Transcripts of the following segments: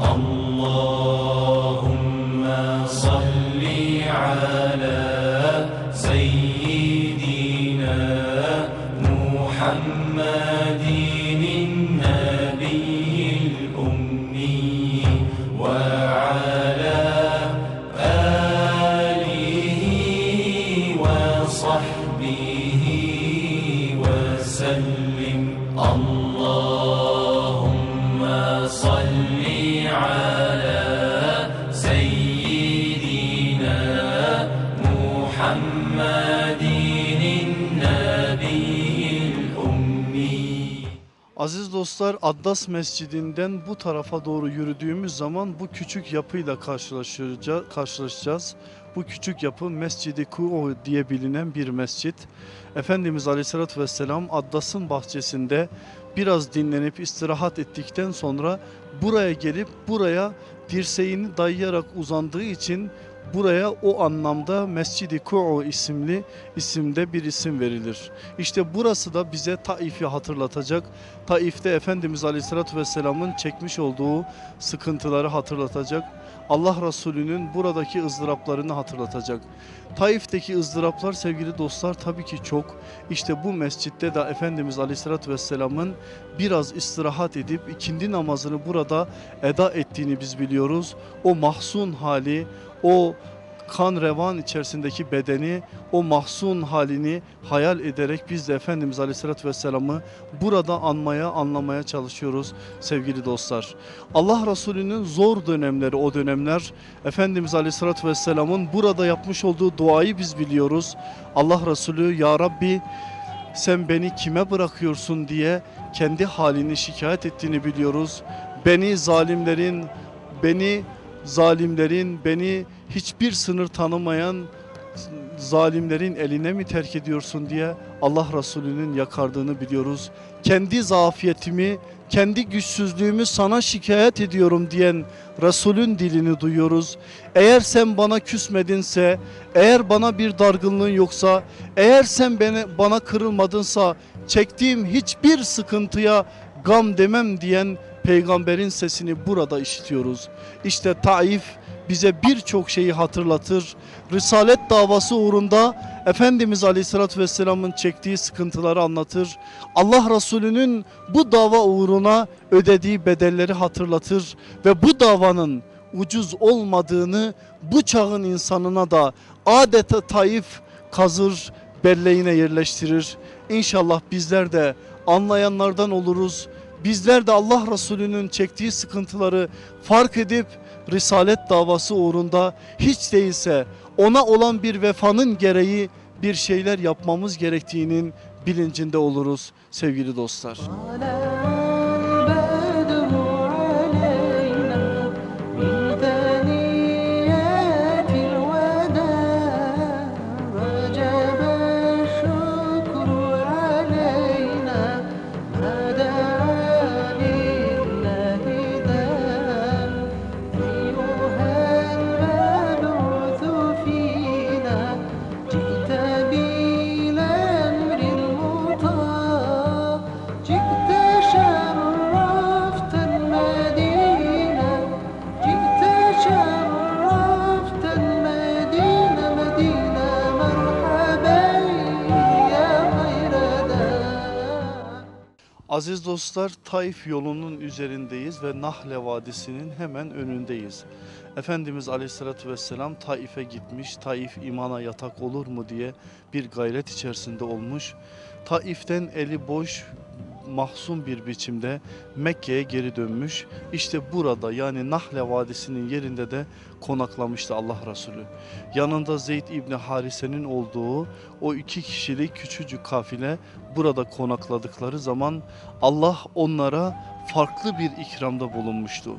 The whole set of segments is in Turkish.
Allah. Aziz dostlar Addas Mescidinden bu tarafa doğru yürüdüğümüz zaman bu küçük yapıyla karşılaşacağız. Bu küçük yapı Mescidi Ku'u diye bilinen bir mescit. Efendimiz Aleyhisselatü Vesselam Addas'ın bahçesinde biraz dinlenip istirahat ettikten sonra buraya gelip buraya dirseğini dayayarak uzandığı için buraya o anlamda Mescidi Ku'u isimli isimde bir isim verilir. İşte burası da bize Taif'i hatırlatacak. Taif'te Efendimiz Aleyhisselatü Vesselam'ın çekmiş olduğu sıkıntıları hatırlatacak. Allah Resulü'nün buradaki ızdıraplarını hatırlatacak. Taif'teki ızdıraplar sevgili dostlar tabii ki çok. İşte bu mescitte de Efendimiz Aleyhisselatü Vesselam'ın biraz istirahat edip ikindi namazını burada eda ettiğini biz biliyoruz. O mahzun hali, o kan revan içerisindeki bedeni, o mahzun halini hayal ederek biz de Efendimiz Aleyhisselatü Vesselam'ı burada anmaya, anlamaya çalışıyoruz sevgili dostlar. Allah Resulü'nün zor dönemleri o dönemler. Efendimiz Aleyhisselatü Vesselam'ın burada yapmış olduğu duayı biz biliyoruz. Allah Resulü Ya Rabbi sen beni kime bırakıyorsun diye kendi halini şikayet ettiğini biliyoruz. Beni zalimlerin, beni zalimlerin, beni hiçbir sınır tanımayan zalimlerin eline mi terk ediyorsun diye Allah Resulü'nün yakardığını biliyoruz. Kendi zafiyetimi, kendi güçsüzlüğümü sana şikayet ediyorum diyen Resulün dilini duyuyoruz. Eğer sen bana küsmedinse, eğer bana bir dargınlığın yoksa, eğer sen beni, bana kırılmadınsa çektiğim hiçbir sıkıntıya gam demem diyen peygamberin sesini burada işitiyoruz. İşte Taif bize birçok şeyi hatırlatır. Risalet davası uğrunda Efendimiz Aleyhisselatü Vesselam'ın çektiği sıkıntıları anlatır. Allah Resulü'nün bu dava uğruna ödediği bedelleri hatırlatır ve bu davanın ucuz olmadığını bu çağın insanına da adeta Taif kazır belleğine yerleştirir. İnşallah bizler de anlayanlardan oluruz bizler de Allah Resulü'nün çektiği sıkıntıları fark edip Risalet davası uğrunda hiç değilse ona olan bir vefanın gereği bir şeyler yapmamız gerektiğinin bilincinde oluruz sevgili dostlar. Alem. Aziz dostlar Taif yolunun üzerindeyiz ve Nahle Vadisi'nin hemen önündeyiz. Efendimiz Aleyhisselatü Vesselam Taif'e gitmiş. Taif imana yatak olur mu diye bir gayret içerisinde olmuş. Taif'ten eli boş mahzun bir biçimde Mekke'ye geri dönmüş. İşte burada yani Nahle Vadisi'nin yerinde de konaklamıştı Allah Resulü. Yanında Zeyd İbni Harise'nin olduğu o iki kişilik küçücük kafile burada konakladıkları zaman Allah onlara farklı bir ikramda bulunmuştu.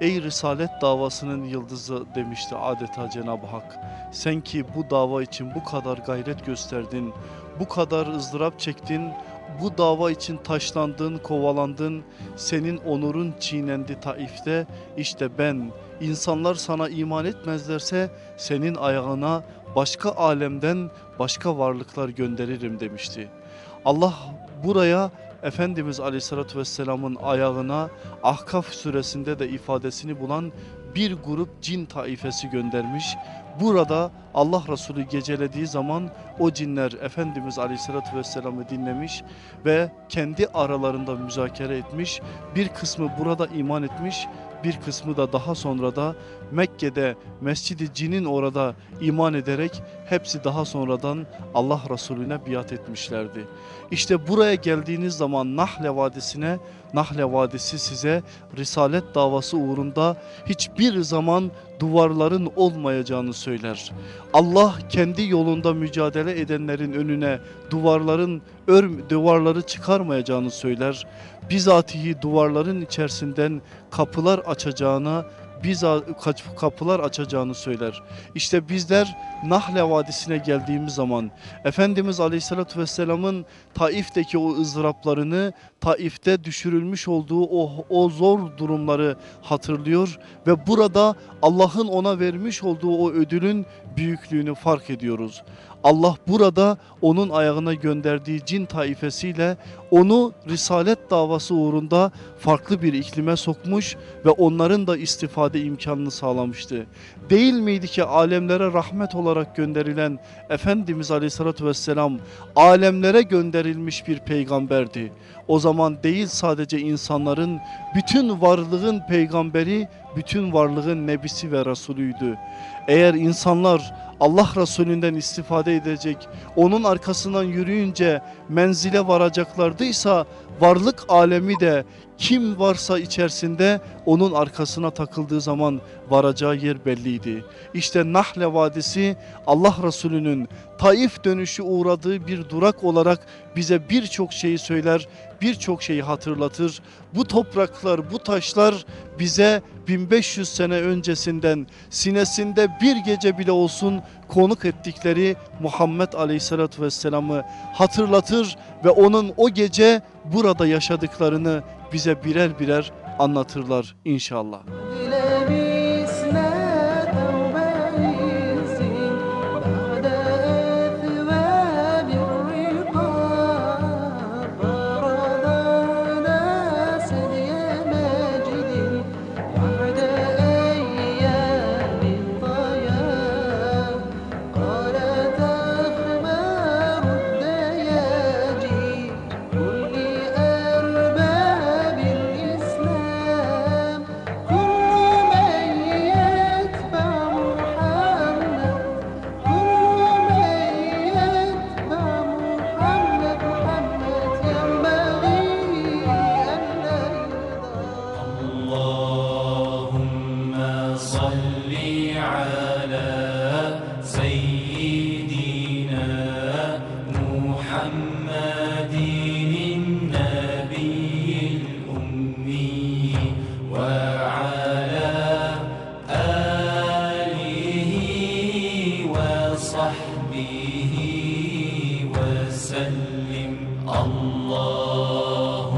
Ey Risalet davasının yıldızı demişti adeta Cenab-ı Hak. Sen ki bu dava için bu kadar gayret gösterdin, bu kadar ızdırap çektin, bu dava için taşlandın, kovalandın, senin onurun çiğnendi Taif'te. İşte ben, insanlar sana iman etmezlerse senin ayağına başka alemden başka varlıklar gönderirim demişti. Allah buraya Efendimiz Aleyhisselatü Vesselam'ın ayağına Ahkaf suresinde de ifadesini bulan bir grup cin taifesi göndermiş. Burada Allah Resulü gecelediği zaman o cinler Efendimiz Aleyhisselatü Vesselam'ı dinlemiş ve kendi aralarında müzakere etmiş. Bir kısmı burada iman etmiş, bir kısmı da daha sonra da Mekke'de Mescid-i Cin'in orada iman ederek hepsi daha sonradan Allah Resulüne biat etmişlerdi. İşte buraya geldiğiniz zaman Nahle Vadisi'ne, Nahle Vadisi size Risalet davası uğrunda hiçbir zaman duvarların olmayacağını söyler. Allah kendi yolunda mücadele edenlerin önüne duvarların ör, duvarları çıkarmayacağını söyler. Bizatihi duvarların içerisinden kapılar açacağına kaç- kapılar açacağını söyler. İşte bizler Nahle Vadisi'ne geldiğimiz zaman Efendimiz Aleyhisselatü Vesselam'ın Taif'teki o ızdıraplarını, Taif'te düşürülmüş olduğu o, o zor durumları hatırlıyor ve burada Allah'ın ona vermiş olduğu o ödülün büyüklüğünü fark ediyoruz. Allah burada onun ayağına gönderdiği cin taifesiyle onu risalet davası uğrunda farklı bir iklime sokmuş ve onların da istifade imkanını sağlamıştı. Değil miydi ki alemlere rahmet olarak gönderilen Efendimiz Aleyhisselatü Vesselam alemlere gönderilmiş bir peygamberdi. O zaman değil sadece insanların bütün varlığın peygamberi, bütün varlığın nebisi ve Resulüydü. Eğer insanlar Allah Resulünden istifade edecek, onun arkasından yürüyünce menzile varacaklardıysa varlık alemi de kim varsa içerisinde onun arkasına takıldığı zaman varacağı yer belliydi. İşte Nahle Vadisi Allah Resulü'nün Taif dönüşü uğradığı bir durak olarak bize birçok şeyi söyler, birçok şeyi hatırlatır. Bu topraklar, bu taşlar bize 1500 sene öncesinden sinesinde bir gece bile olsun konuk ettikleri Muhammed Aleyhisselatü Vesselam'ı hatırlatır ve onun o gece burada yaşadıklarını bize birer birer anlatırlar inşallah. وسلم الله